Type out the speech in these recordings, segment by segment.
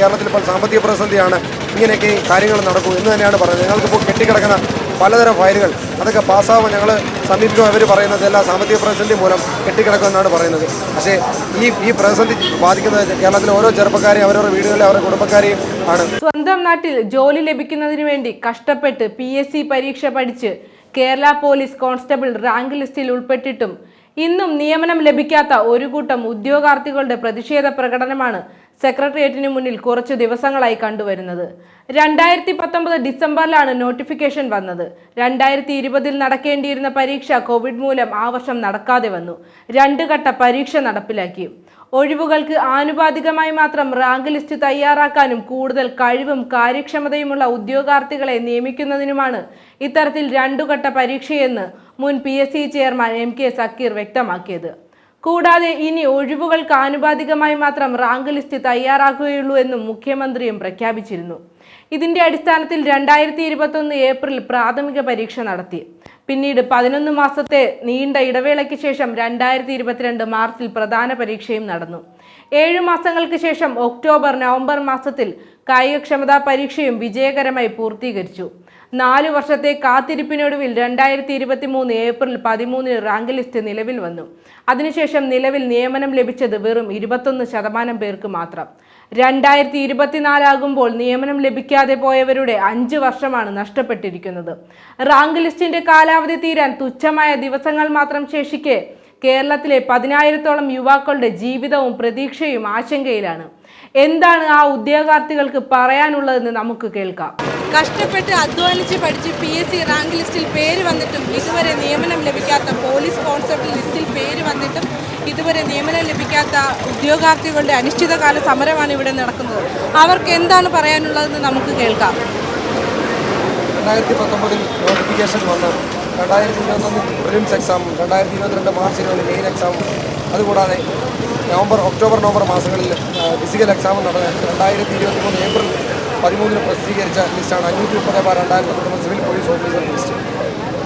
കേരളത്തിൽ ഇപ്പോൾ സാമ്പത്തിക പ്രതിസന്ധിയാണ്. ഇങ്ങനെയൊക്കെ കാര്യങ്ങൾ നടക്കും എന്ന് തന്നെയാണ് പറയുന്നത്. ഞങ്ങൾക്കിപ്പോൾ കെട്ടിക്കിടക്കുന്ന പലതരം ഫയലുകൾ അതൊക്കെ പാസ്സാവുമ്പോൾ ഞങ്ങൾ സമീപിക്കും അവർ പറയുന്നത് എല്ലാ സാമ്പത്തിക പ്രതിസന്ധി മൂലം കെട്ടിക്കിടക്കുമെന്നാണ് പറയുന്നത്. പക്ഷേ ഈ ഈ പ്രതിസന്ധി ബാധിക്കുന്നത് കേരളത്തിലെ ഓരോ ചെറുപ്പക്കാരെയും അവരവരുടെ വീടുകളിലെ അവരുടെ കുടുംബക്കാരെയും ആണ്. സ്വന്തം നാട്ടിൽ ജോലി ലഭിക്കുന്നതിന് വേണ്ടി കഷ്ടപ്പെട്ട് പി എസ് സി പരീക്ഷ പഠിച്ച് കേരള പോലീസ് കോൺസ്റ്റബിൾ റാങ്ക് ലിസ്റ്റിൽ ഉൾപ്പെട്ടിട്ടും ഇന്നും നിയമനം ലഭിക്കാത്ത ഒരു കൂട്ടം ഉദ്യോഗാർത്ഥികളുടെ പ്രതിഷേധ പ്രകടനമാണ് സെക്രട്ടേറിയറ്റിന് മുന്നിൽ കുറച്ചു ദിവസങ്ങളായി കണ്ടുവരുന്നത്. രണ്ടായിരത്തി പത്തൊമ്പത് ഡിസംബറിലാണ് നോട്ടിഫിക്കേഷൻ വന്നത്. രണ്ടായിരത്തി ഇരുപതിൽ നടക്കേണ്ടിയിരുന്ന പരീക്ഷ കോവിഡ് മൂലം ആ വർഷം നടക്കാതെ വന്നു. രണ്ടു ഘട്ട പരീക്ഷ നടപ്പിലാക്കി. ഒഴിവുകൾക്ക് ആനുപാതികമായി മാത്രം റാങ്ക് ലിസ്റ്റ് തയ്യാറാക്കാനും കൂടുതൽ കഴിവും കാര്യക്ഷമതയുമുള്ള ഉദ്യോഗാർത്ഥികളെ നിയമിക്കുന്നതിനുമാണ് ഇത്തരത്തിൽ രണ്ടുഘട്ട പരീക്ഷയെന്ന് മുൻ P S C chairman M K Zakir വ്യക്തമാക്കിയത്. കൂടാതെ ഇനി ഒഴിവുകൾക്ക് ആനുപാതികമായി മാത്രം റാങ്ക് ലിസ്റ്റ് തയ്യാറാക്കുകയുള്ളൂ എന്നും മുഖ്യമന്ത്രിയും പ്രഖ്യാപിച്ചിരുന്നു. ഇതിന്റെ അടിസ്ഥാനത്തിൽ രണ്ടായിരത്തി ഇരുപത്തൊന്ന് ഏപ്രിൽ പ്രാഥമിക പരീക്ഷ നടത്തി. പിന്നീട് പതിനൊന്ന് മാസത്തെ നീണ്ട ഇടവേളയ്ക്ക് ശേഷം രണ്ടായിരത്തി ഇരുപത്തിരണ്ട് മാർച്ചിൽ പ്രധാന പരീക്ഷയും നടന്നു. ഏഴു മാസങ്ങൾക്ക് ശേഷം ഒക്ടോബർ നവംബർ മാസത്തിൽ കായികക്ഷമതാ പരീക്ഷയും വിജയകരമായി പൂർത്തീകരിച്ചു. നാലു വർഷത്തെ കാത്തിരിപ്പിനൊടുവിൽ രണ്ടായിരത്തി ഇരുപത്തി മൂന്ന് ഏപ്രിൽ പതിമൂന്നിന് റാങ്ക് ലിസ്റ്റ് നിലവിൽ വന്നു. അതിനുശേഷം നിലവിൽ നിയമനം ലഭിച്ചത് വെറും ഇരുപത്തൊന്ന് ശതമാനം പേർക്ക് മാത്രം. രണ്ടായിരത്തി ഇരുപത്തിനാലാകുമ്പോൾ നിയമനം ലഭിക്കാതെ പോയവരുടെ അഞ്ച് വർഷമാണ് നഷ്ടപ്പെട്ടിരിക്കുന്നത്. റാങ്ക് ലിസ്റ്റിന്റെ കാലാവധി തീരാൻ തുച്ഛമായ ദിവസങ്ങൾ മാത്രം ശേഷിക്കെ കേരളത്തിലെ പതിനായിരത്തോളം യുവാക്കളുടെ ജീവിതവും പ്രതീക്ഷയും ആശങ്കയിലാണ്. എന്താണ് ആ ഉദ്യോഗാർത്ഥികൾക്ക് പറയാനുള്ളതെന്ന് നമുക്ക് കേൾക്കാം. കഷ്ടപ്പെട്ട് അധ്വാനിച്ച് പഠിച്ച് പി എസ് സി റാങ്ക് ലിസ്റ്റിൽ പേര് വന്നിട്ടും ഇതുവരെ നിയമനം ലഭിക്കാത്ത പോലീസ് കോൺസ്റ്റബിൾ ലിസ്റ്റിൽ പേര് വന്നിട്ടും ഇതുവരെ നിയമനം ലഭിക്കാത്ത ഉദ്യോഗാർത്ഥികളുടെ അനിശ്ചിതകാല സമരമാണ് ഇവിടെ നടക്കുന്നത്. അവർക്ക് എന്താണ് പറയാനുള്ളതെന്ന് നമുക്ക് കേൾക്കാം. രണ്ടായിരത്തി പത്തൊമ്പതിൽ നോട്ടിഫിക്കേഷൻ വന്നു. രണ്ടായിരത്തി ഇരുപത്തൊന്ന് പ്രിലിംസ് എക്സാം രണ്ടായിരത്തി ഇരുപത്തിരണ്ട് മാർച്ച് ഇരുപത് മെയിൻ എക്സാമും അതുകൂടാതെ നവംബർ ഒക്ടോബർ നവംബർ മാസങ്ങളിൽ ഫിസിക്കൽ എക്സാം നടന്നു. രണ്ടായിരത്തി ഇരുപത്തി മൂന്ന് ഏപ്രിൽ പതിമൂന്നിന് പ്രസിദ്ധീകരിച്ച ലിസ്റ്റാണ് അഞ്ഞൂറ്റി മുപ്പത് ബാർ രണ്ടായിരത്തി പത്തൊമ്പത് സിവിൽ പോലീസ് ഓഫീസർ ലിസ്റ്റ്.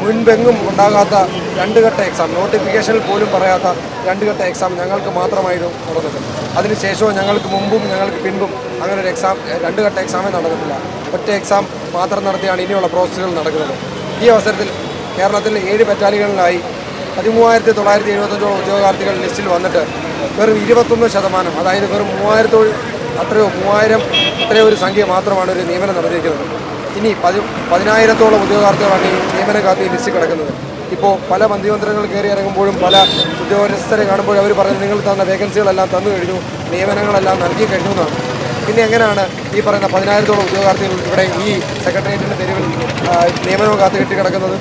മുൻപെങ്ങും ഉണ്ടാകാത്ത രണ്ട് ഘട്ട എക്സാം നോട്ടിഫിക്കേഷനിൽ പോലും പറയാത്ത രണ്ട് ഘട്ട എക്സാം ഞങ്ങൾക്ക് മാത്രമായിരുന്നു നടന്നത്. അതിനുശേഷവും ഞങ്ങൾക്ക് മുമ്പും ഞങ്ങൾക്ക് പിൻപും അങ്ങനെ ഒരു എക്സാം രണ്ട് ഘട്ട എക്സാമേ നടന്നിട്ടില്ല. ഒറ്റ എക്സാം മാത്രം നടത്തിയാണ് ഇനിയുള്ള പ്രോസസ്സുകൾ നടക്കുന്നത്. ഈ അവസരത്തിൽ കേരളത്തിൽ ഏഴ് ബറ്റാലിയനുകളിലായി പതിമൂവായിരത്തി തൊള്ളായിരത്തി എഴുപത്തഞ്ചോളം ഉദ്യോഗാർത്ഥികൾ ലിസ്റ്റിൽ വന്നിട്ട് വെറും ഇരുപത്തൊന്ന് ശതമാനം അതായത് വെറും മൂവായിരത്തോ അത്രയോ മൂവായിരം അത്രയോ ഒരു സംഖ്യ മാത്രമാണ് ഒരു നിയമനം നടന്നിരിക്കുന്നത് ഇനി പതി പതിനായിരത്തോളം ഉദ്യോഗാർത്ഥികളാണ് ഈ നിയമന കാത്തി ലിസ്റ്റ് കിടക്കുന്നത്. ഇപ്പോൾ പല മന്ത്രിമന്ത്രങ്ങൾ കയറി ഇറങ്ങുമ്പോഴും പല ഉദ്യോഗസ്ഥരെ കാണുമ്പോഴും അവർ പറയുന്നത് നിങ്ങൾ തന്ന വേക്കൻസികളെല്ലാം തന്നു കഴിഞ്ഞു നിയമനങ്ങളെല്ലാം നൽകി കഴിഞ്ഞു എന്നാണ്. പിന്നെ എങ്ങനെയാണ് ഈ പറയുന്ന പതിനായിരത്തോളം ഉദ്യോഗാർത്ഥികൾ ഇവിടെ ഈ സെക്രട്ടേറിയറ്റിന്റെ തെരുവിൽ നിയമനവും കാത്തു കെട്ടി കിടക്കുന്നത്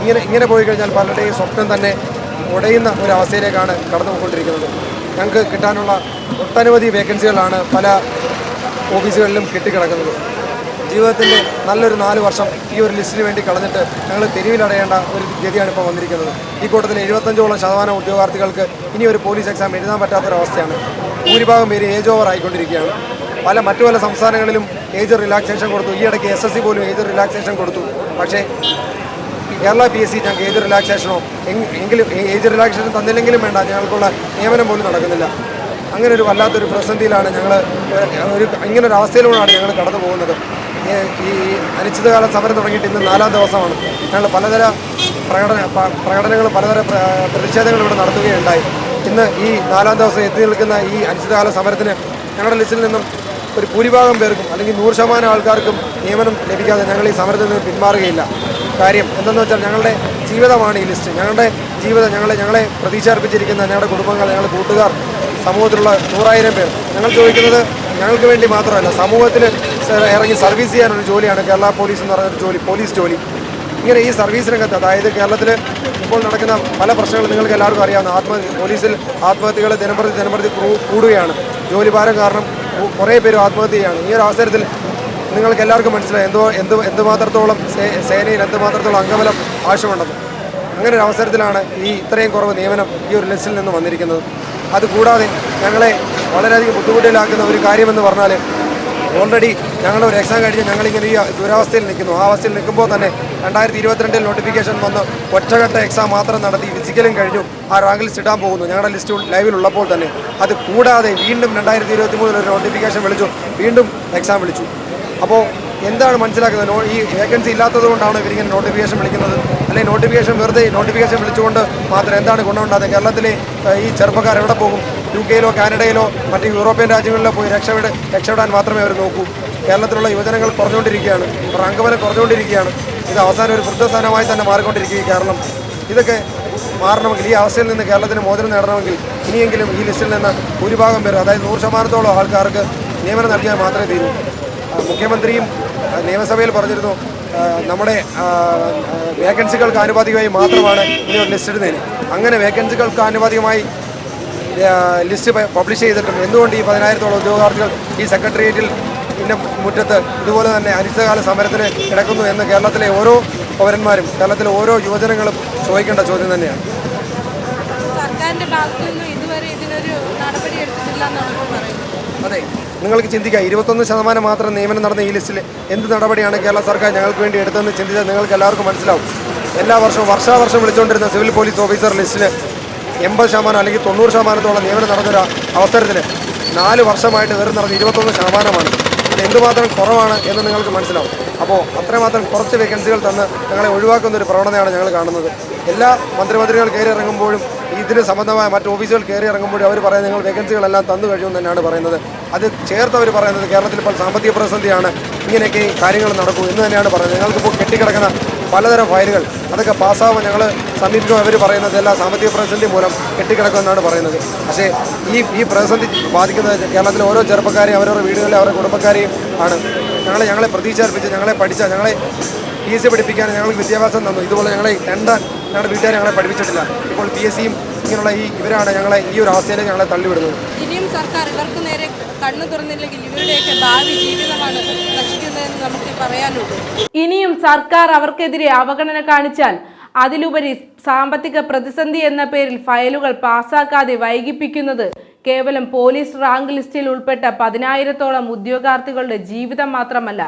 ഇങ്ങനെ ഇങ്ങനെ പോയി കഴിഞ്ഞാൽ പലരുടെയും സ്വപ്നം തന്നെ ഉടയുന്ന ഒരവസ്ഥയിലേക്കാണ് കടന്നു പോയിക്കൊണ്ടിരിക്കുന്നത് ഞങ്ങൾക്ക് കിട്ടാനുള്ള ഒട്ടനവധി വേക്കൻസികളാണ് പല ഓഫീസുകളിലും കെട്ടിക്കിടക്കുന്നത്. ജീവിതത്തിന്റെ നല്ലൊരു നാല് വർഷം ഈ ഒരു ലിസ്റ്റിന് വേണ്ടി കളഞ്ഞിട്ട് ഞങ്ങൾ തെരുവിലടയേണ്ട ഒരു ഗതിയാണ് ഇപ്പോൾ വന്നിരിക്കുന്നത്. ഈ കൂട്ടത്തിൽ എഴുപത്തഞ്ചോളം ശതമാനം ഉദ്യോഗാർത്ഥികൾക്ക് ഇനി ഒരു പോലീസ് എക്സാം എഴുതാൻ പറ്റാത്തൊരവസ്ഥയാണ്. ഭൂരിഭാഗം പേര് ഏജ് ഓവർ ആയിക്കൊണ്ടിരിക്കുകയാണ്. പല മറ്റു പല സംസ്ഥാനങ്ങളിലും ഏജ് റിലാക്സേഷൻ കൊടുത്തു. ഈ ഇടയ്ക്ക് എസ് എസ് സി പോലും ഏജ് റിലാക്സേഷൻ കൊടുത്തു. പക്ഷേ കേരള പി എസ് സി ഞങ്ങൾക്ക് ഏജ് റിലാക്സേഷനോ എങ്കിലും ഏജ് റിലാക്സേഷൻ തന്നില്ലെങ്കിലും വേണ്ട. ഞങ്ങൾക്കുള്ള നിയമനം പോലും നടക്കുന്നില്ല. അങ്ങനെ ഒരു വല്ലാത്തൊരു പ്രതിസന്ധിയിലാണ് ഞങ്ങൾ ഒരു ഇങ്ങനെ ഒരു അവസ്ഥയിലൂടെയാണ് ഞങ്ങൾ കടന്നു പോകുന്നത്. ഈ- അനിശ്ചിതകാല സമരം തുടങ്ങിയിട്ട് ഇന്ന് നാലാം ദിവസമാണ്. ഞങ്ങൾ പലതര പ്രകടന പ്രകടനങ്ങൾ പലതര പ്ര- പ്രതിഷേധങ്ങൾ ഇവിടെ നടത്തുകയുണ്ടായി. ഇന്ന് ഈ നാലാം ദിവസം എത്തി നിൽക്കുന്ന ഈ അനിശ്ചിതകാല സമരത്തിന് ഞങ്ങളുടെ ലിസ്റ്റിൽ നിന്നും ഒരു ഭൂരിഭാഗം പേർക്കും അല്ലെങ്കിൽ നൂറ് ശതമാനം ആൾക്കാർക്കും നിയമനം ലഭിക്കാതെ ഞങ്ങൾ ഈ സമരത്തിൽ നിന്ന് പിന്മാറുകയില്ല. കാര്യം എന്തെന്ന് വെച്ചാൽ ഞങ്ങളുടെ ജീവിതമാണ് ഈ ലിസ്റ്റ്. ഞങ്ങളുടെ ജീവിതം ഞങ്ങളെ ഞങ്ങളെ പ്രതീക്ഷ അർപ്പിച്ചിരിക്കുന്ന ഞങ്ങളുടെ കുടുംബങ്ങൾ ഞങ്ങളുടെ കൂട്ടുകാർ സമൂഹത്തിലുള്ള നൂറായിരം പേർ. ഞങ്ങൾ ചോദിക്കുന്നത് ഞങ്ങൾക്ക് വേണ്ടി മാത്രമല്ല സമൂഹത്തിൽ ഇറങ്ങി സർവീസ് ചെയ്യാനൊരു ജോലിയാണ് കേരള പോലീസ് എന്ന് പറയുന്ന ഒരു ജോലി പോലീസ് ജോലി. ഇങ്ങനെ ഈ സർവീസ് രംഗത്ത് അതായത് കേരളത്തിൽ ഇപ്പോൾ നടക്കുന്ന പല പ്രശ്നങ്ങളും നിങ്ങൾക്ക് എല്ലാവർക്കും അറിയാവുന്ന ആത്മ പോലീസിൽ ആത്മഹത്യകൾ ദിനംപ്രതി ദിനംപ്രതി കൂടുകയാണ്. ജോലിഭാരം കാരണം കുറേ പേരും ആത്മഹത്യ ഈ ഒരു അവസരത്തിൽ നിങ്ങൾക്ക് എല്ലാവർക്കും മനസ്സിലായി എന്തോ എന്ത് എന്തുമാത്രത്തോളം സേനയിൽ എന്തുമാത്രത്തോളം അംഗബലം ആവശ്യമുണ്ടെന്ന് അങ്ങനെ ഒരു അവസരത്തിലാണ് ഈ ഇത്രയും കുറവ് നിയമനം ഈ ഒരു ലിസ്റ്റിൽ നിന്ന് വന്നിരിക്കുന്നത്. അതുകൂടാതെ ഞങ്ങളെ വളരെയധികം ബുദ്ധിമുട്ടിലാക്കുന്ന ഒരു കാര്യമെന്ന് പറഞ്ഞാൽ ഓൾറെഡി ഞങ്ങളുടെ ഒരു എക്സാം കഴിഞ്ഞ് ഞങ്ങളിങ്ങനെ ഈ ദുരവസ്ഥയിൽ നിൽക്കുന്നു. ആ അവസ്ഥയിൽ നിൽക്കുമ്പോൾ തന്നെ രണ്ടായിരത്തി ഇരുപത്തിരണ്ടിൽ നോട്ടിഫിക്കേഷൻ വന്ന് ഒറ്റഘട്ട എക്സാം മാത്രം നടത്തി ഫിസിക്കലും കഴിഞ്ഞു. ആ റാങ്ക് ലിസ്റ്റ് ഇടാൻ പോകുന്നു. ഞങ്ങളുടെ ലിസ്റ്റ് ലൈവിലുള്ളപ്പോൾ തന്നെ. അത് കൂടാതെ വീണ്ടും രണ്ടായിരത്തി ഇരുപത്തി മൂന്നിൽ ഒരു നോട്ടിഫിക്കേഷൻ വിളിച്ചു. വീണ്ടും എക്സാം വിളിച്ചു. അപ്പോൾ എന്താണ് മനസ്സിലാക്കുന്നത്? ഈ വേക്കൻസി ഇല്ലാത്തത് കൊണ്ടാണ് ഇവരിങ്ങനെ നോട്ടിഫിക്കേഷൻ വിളിക്കുന്നത്. അല്ലെങ്കിൽ നോട്ടിഫിക്കേഷൻ വെറുതെ നോട്ടിഫിക്കേഷൻ വിളിച്ചുകൊണ്ട് മാത്രം എന്താണ് ഗുണമുണ്ടാകുന്നത്? കേരളത്തിലെ ഈ ചെറുപ്പക്കാർ എവിടെ പോകും? യു കെയിലോ കാനഡയിലോ മറ്റ് യൂറോപ്യൻ രാജ്യങ്ങളിലോ പോയി രക്ഷപ്പെട രക്ഷപ്പെടാൻ മാത്രമേ അവർ നോക്കൂ. കേരളത്തിലുള്ള യുവജനങ്ങൾ കുറഞ്ഞുകൊണ്ടിരിക്കുകയാണ്. റാങ്ക് കുറഞ്ഞുകൊണ്ടിരിക്കുകയാണ്. ഇത് അവസാനം ഒരു വൃദ്ധസ്ഥാനമായി തന്നെ മാറിക്കൊണ്ടിരിക്കുക ഈ കേരളം. ഇതൊക്കെ മാറണമെങ്കിൽ ഈ അവസ്ഥയിൽ നിന്ന് കേരളത്തിന് മോചനം നേടണമെങ്കിൽ ഇനിയെങ്കിലും ഈ ലിസ്റ്റിൽ നിന്ന് ഭൂരിഭാഗം പേർ അതായത് നൂറ് ശതമാനത്തോളം ആൾക്കാർക്ക് നിയമനം നൽകിയാൽ മാത്രമേ തീരൂ. മുഖ്യമന്ത്രിയും നിയമസഭയിൽ പറഞ്ഞിരുന്നു നമ്മുടെ വേക്കൻസികൾക്ക് ആനുപാതികമായി മാത്രമാണ് ഇനി ഒരു ലിസ്റ്റ് ഇടുന്നതിന്. അങ്ങനെ വേക്കൻസികൾക്ക് ആനുപാതികമായി ലിസ്റ്റ് പബ്ലിഷ് ചെയ്തിട്ടും എന്തുകൊണ്ട് ഈ പതിനായിരത്തോളം ഉദ്യോഗാർത്ഥികൾ ഈ സെക്രട്ടേറിയറ്റിൽ ഇന്ന മുറ്റത്ത് ഇതുപോലെ തന്നെ അനിശ്ചിതകാല സമരത്തിന് കിടക്കുന്നു എന്ന് കേരളത്തിലെ ഓരോ പൗരന്മാരും കേരളത്തിലെ ഓരോ യുവജനങ്ങളും ചോദിക്കേണ്ട ചോദ്യം തന്നെയാണ്. സർക്കാരിന്റെ ഭാഗത്തു നിന്നും ഇതുവരെ ഇതിനൊരു നടപടി എടുത്തിട്ടില്ല എന്നാണ് പറയുന്നത് അതെ നിങ്ങൾക്ക് ചിന്തിക്കാം. ഇരുപത്തൊന്ന് ശതമാനം മാത്രം നിയമനം നടന്ന ഈ ലിസ്റ്റിൽ എന്ത് നടപടിയാണ് കേരള സർക്കാർ ഞങ്ങൾക്ക് വേണ്ടി എടുത്തതെന്ന് ചിന്തിച്ചാൽ നിങ്ങൾക്ക് എല്ലാവർക്കും മനസ്സിലാവും. എല്ലാ വർഷവും വർഷാവർഷം വിളിച്ചുകൊണ്ടിരുന്ന സിവിൽ പോലീസ് ഓഫീസർ ലിസ്റ്റിൽ എൺപത് ശതമാനം അല്ലെങ്കിൽ തൊണ്ണൂറ് ശതമാനത്തോളം നിയമനം നടന്നൊരു അവസരത്തിൽ നാല് വർഷമായിട്ട് വെറും നടന്ന ഇരുപത്തൊന്ന് ശതമാനമാണ്. എന്തുമാത്രം കുറവാണ് എന്ന് നിങ്ങൾക്ക് മനസ്സിലാവും. അപ്പോൾ അത്രമാത്രം കുറച്ച് വേക്കൻസികൾ തന്ന് ഞങ്ങളെ ഒഴിവാക്കുന്ന ഒരു പ്രവണതയാണ് ഞങ്ങൾ കാണുന്നത്. എല്ലാ മന്ത്രിമന്ത്രികൾ കയറി ഇറങ്ങുമ്പോഴും ഇതിന് സംബന്ധമായ മറ്റ് ഓഫീസുകൾ കയറി ഇറങ്ങുമ്പോഴും അവർ പറയുന്നത് നിങ്ങൾ വേക്കൻസികളെല്ലാം തന്നു കഴിയുമെന്ന് തന്നെയാണ് പറയുന്നത്. അത് ചേർത്ത് അവർ പറയുന്നത് കേരളത്തിൽ ഇപ്പോൾ സാമ്പത്തിക പ്രതിസന്ധിയാണ്. ഇങ്ങനെയൊക്കെ കാര്യങ്ങൾ നടക്കൂ എന്ന് തന്നെയാണ് പറയുന്നത്. ഞങ്ങൾക്കിപ്പോൾ കെട്ടിക്കിടക്കുന്ന പലതരം ഫയലുകൾ അതൊക്കെ പാസ്സാവുമ്പോൾ ഞങ്ങൾ സമീപിക്കും അവർ പറയുന്നത് എല്ലാ സാമ്പത്തിക പ്രതിസന്ധി മൂലം കെട്ടിക്കിടക്കുമെന്നാണ് പറയുന്നത്. പക്ഷേ ഈ ഈ പ്രതിസന്ധി ബാധിക്കുന്നത് കേരളത്തിലെ ഓരോ ചെറുപ്പക്കാരെയും അവരവരുടെ വീടുകളിലെ അവരുടെ കുടുംബക്കാരെയും ആണ്. ഞങ്ങളെ ഞങ്ങളെ പ്രതീക്ഷ അർപ്പിച്ച് ഞങ്ങളെ പഠിച്ച ഞങ്ങളെ പി എസ് സി പഠിപ്പിക്കാൻ ഞങ്ങൾക്ക് വിദ്യാഭ്യാസം തന്നു. ഇതുപോലെ ഞങ്ങളെ രണ്ടാൻ ഞങ്ങളുടെ വീട്ടുകാർ ഞങ്ങളെ പഠിപ്പിച്ചിട്ടില്ല. ഇപ്പോൾ പി എസ് സിയും ഇങ്ങനെയുള്ള ഈ ഇവരാണ് ഞങ്ങളെ ഈ ഒരു അവസ്ഥയിലേക്ക് ഞങ്ങളെ തള്ളിവിടുന്നത്. ഇനിയും സർക്കാർ ഇവർക്ക് നേരെ കണ്ണു തുറന്നില്ലെങ്കിൽ ഇവരുടെയൊക്കെ ഭാവി ജീവിതമാണ് നശിക്കുന്നതെന്ന് നമുക്ക് പറയാനുള്ളൂ. ഇനിയും സർക്കാർ അവർക്കെതിരെ അവഗണന കാണിച്ചാൽ അതിലുപരി സാമ്പത്തിക പ്രതിസന്ധി എന്ന പേരിൽ ഫയലുകൾ പാസാക്കാതെ വൈകിപ്പിക്കുന്നത് കേവലം പോലീസ് റാങ്ക് ലിസ്റ്റിൽ ഉൾപ്പെട്ട പതിനായിരത്തോളം ഉദ്യോഗാർത്ഥികളുടെ ജീവിതം മാത്രമല്ല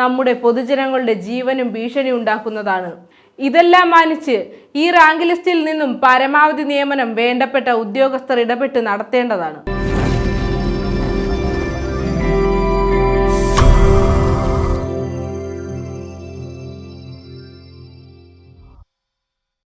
നമ്മുടെ പൊതുജനങ്ങളുടെ ജീവനും ഭീഷണി ഉണ്ടാക്കുന്നതാണ്. ഇതെല്ലാം മാനിച്ച് ഈ റാങ്ക് ലിസ്റ്റിൽ നിന്നും പരമാവധി നിയമനം വേണ്ടപ്പെട്ട ഉദ്യോഗസ്ഥർ ഇടപെട്ട് നടത്തേണ്ടതാണ്.